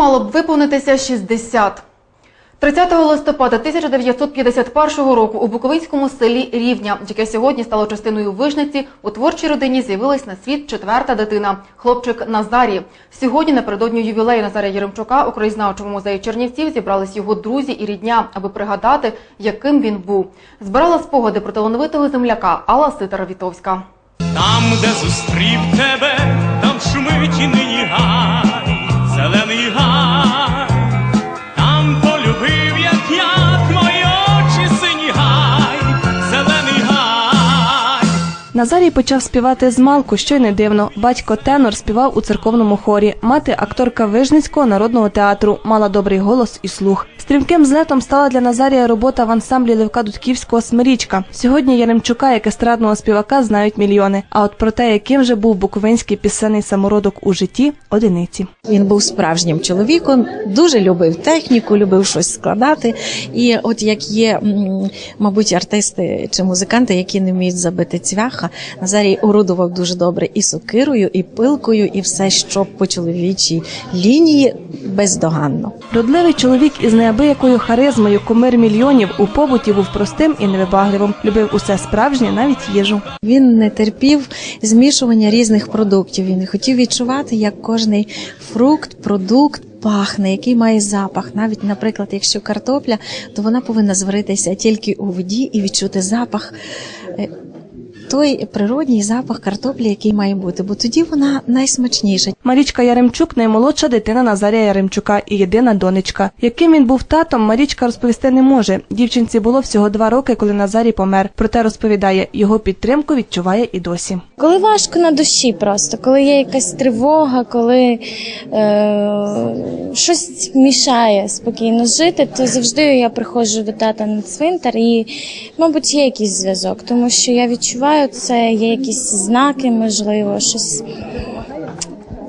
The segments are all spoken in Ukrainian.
мало б виповнитися 60. 30 листопада 1951 року у Буковинському селі Рівня, яке сьогодні стало частиною Вижниці, у творчій родині з'явилась на світ четверта дитина – хлопчик Назарій. Сьогодні напередодні ювілею Назарія Єремчука у краєзнавчому музеї Чернівців зібрались його друзі і рідня, аби пригадати, яким він був. Збирала спогади про талановитого земляка Алла Ситара-Вітовська. Там, де зустрів тебе, там шумить і нині гай, Назарій почав співати з малку, що й не дивно. Батько тенор співав у церковному хорі. Мати акторка Вижницького народного театру, мала добрий голос і слух. Стрімким злетом стала для Назарія робота в ансамблі Левка Дудківського Смирічка. Сьогодні Яремчука, як естрадного співака, знають мільйони. А от про те, яким же був буковинський пісенний самородок у житті, одиниці. Він був справжнім чоловіком, дуже любив техніку, любив щось складати. І от як є, мабуть, артисти чи музиканти, які не вміють забити цвяха, Назарій орудував дуже добре і сокирою, і пилкою, і все, що по чоловічій лінії бездоганно. Родливий чоловік із неабиякою харизмою, кумир мільйонів у побуті був простим і невибагливим. Любив усе справжнє, навіть їжу. Він не терпів змішування різних продуктів. Він хотів відчувати, як кожний фрукт, продукт. Пахне, який має запах. Навіть, наприклад, якщо картопля, то вона повинна зваритися тільки у воді і відчути запах. Той природній запах картоплі, який має бути, бо тоді вона найсмачніша. Марічка Яремчук наймолодша дитина Назарія Яремчука і єдина донечка. Яким він був татом, Марічка розповісти не може. Дівчинці було всього два роки, коли Назарій помер. Проте розповідає, його підтримку відчуває і досі. Коли важко на душі просто, коли є якась тривога, коли е, щось мішає спокійно жити, то завжди я приходжу до тата на цвинтар і, мабуть, є якийсь зв'язок, тому що я відчуваю це, є якісь знаки, можливо, щось.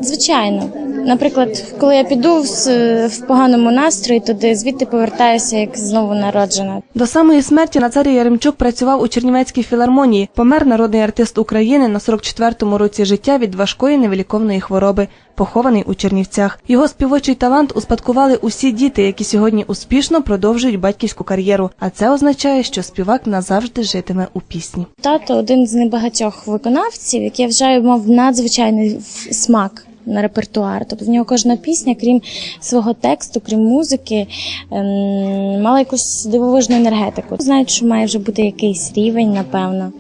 Звичайно. Наприклад, коли я піду в, поганому настрої, туди звідти повертаюся як знову народжена. До самої смерті Назарій Яремчук працював у Чернівецькій філармонії. Помер народний артист України на 44-му році життя від важкої невиліковної хвороби. Похований у Чернівцях. Його співочий талант успадкували усі діти, які сьогодні успішно продовжують батьківську кар'єру. А це означає, що співак назавжди житиме у пісні. Тато один з небагатьох виконавців, який я вважаю, мав надзвичайний смак. На репертуар, тобто в нього кожна пісня, крім свого тексту, крім музики, ем, мала якусь дивовижну енергетику. Знають, що має вже бути якийсь рівень, напевно,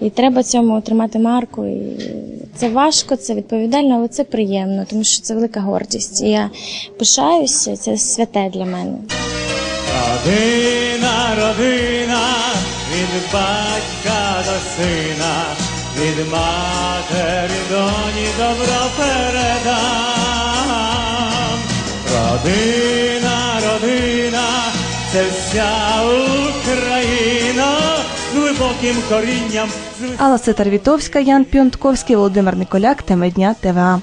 і треба цьому тримати марку. І це важко, це відповідально, але це приємно, тому що це велика гордість. І я пишаюся, це святе для мене. Родина, родина, від батька до сина, від матері доні добро передам. Родина, родина, це вся Україна з глибоким корінням. Алла Ситар-Вітовська, Ян Піонтковський, Володимир Николяк, Теми дня ТВА.